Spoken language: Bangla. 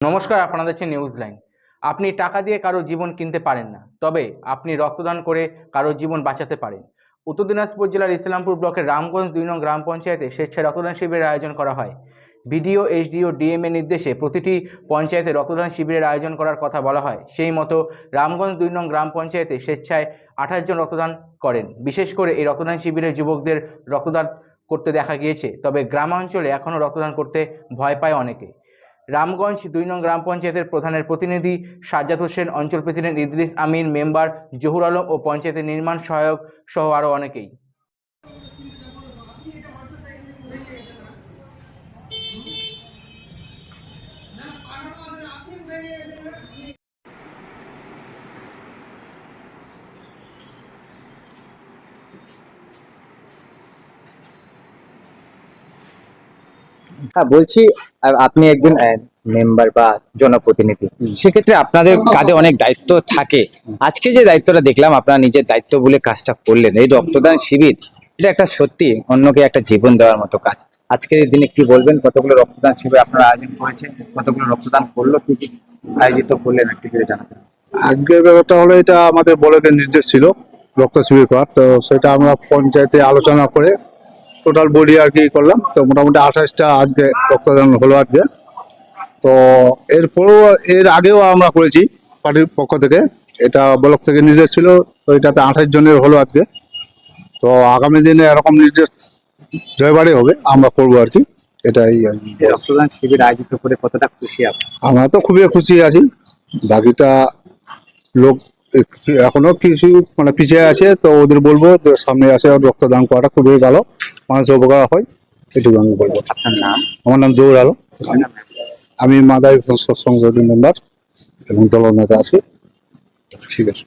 নমস্কার, আপনারা দেখছেন নিউজ লাইন আপনি টাকা দিয়ে কারও জীবন কিনতে পারেন না, তবে আপনি রক্তদান করে কারও জীবন বাঁচাতে পারেন। উত্তর দিনাজপুর জেলার ইসলামপুর ব্লকের রামগঞ্জ দুই নং গ্রাম পঞ্চায়েতে স্বেচ্ছায় রক্তদান শিবিরের আয়োজন করা হয়। বিডিও এইচডিও ডিএমএ নির্দেশে প্রতিটি পঞ্চায়েতে রক্তদান শিবিরের আয়োজন করার কথা বলা হয়। সেই মতো রামগঞ্জ দুই নং গ্রাম পঞ্চায়েতে স্বেচ্ছায় আঠাশ জন রক্তদান করেন। বিশেষ করে এই রক্তদান শিবিরে যুবকদের রক্তদান করতে দেখা গিয়েছে, তবে গ্রামাঞ্চলে এখনও রক্তদান করতে ভয় পায় অনেকে। রামগঞ্জ দুই নং গ্রাম পঞ্চায়েতের প্রধানের প্রতিনিধি সাজ্জাদ হোসেন, অঞ্চল প্রেসিডেন্ট ইদ্রিস আমিন, মেম্বার জহুর আলম ও পঞ্চায়েতের নির্মাণ সহায়ক সহ আরও অনেকেই। হ্যাঁ বলছি আপনি একজন মেম্বার বা জনপ্রতিনিধি, সেক্ষেত্রে আপনাদের কাঁধে অনেক দায়িত্ব থাকে। আজকে যে দায়িত্বটা দেখলাম, আপনারা নিজের দায়িত্ব বলে কাজটা করলেন। এই রক্তদান শিবির, এটা একটা সত্যি অন্যকে একটা জীবন দেওয়ার মতো কাজ। আজকের দিনে কি বলবেন, কতগুলো রক্তদান শিবির আপনারা আয়োজন করেছেন, কতগুলো রক্তদান করল, কি কি আয়োজিত করলেন, একটু করে জানাবেন আজকের ব্যাপারটা হলো, এটা আমাদের বড়দের নির্দেশ ছিল রক্ত শিবির করার। তো সেটা আমরা পঞ্চায়েতে আলোচনা করে টোটাল বডি আর কি করলাম। তো মোটামুটি আঠাশটা আজকে রক্তদান হলো আজকে। তো এরপরেও এর আগেও আমরা করেছি পার্টির পক্ষ থেকে। এটা ব্লক থেকে নির্দেশ ছিল তো এটাতে আঠাশ জনের হলো আজকে। তো আগামী দিনে এরকম নির্দেশ জয়বারে হবে আমরা করব আর কি। এটাই রক্তদান শিবির আয়োজিত করে কতটা খুশি আছে আমরা তো খুবই খুশি আছি। বাকিটা লোক এখনও কিছু মানে পিছিয়ে আছে তো ওদের বলব সামনে আসে রক্তদান করাটা খুবই ভালো। মানুষের উপকার হয় এটুকু আমি বলব। আপনার নাম? আমার নাম জহুর আলম। আমি মাদারী সংসদের মেম্বার এবং দলের নেতা আছি। ঠিক আছে।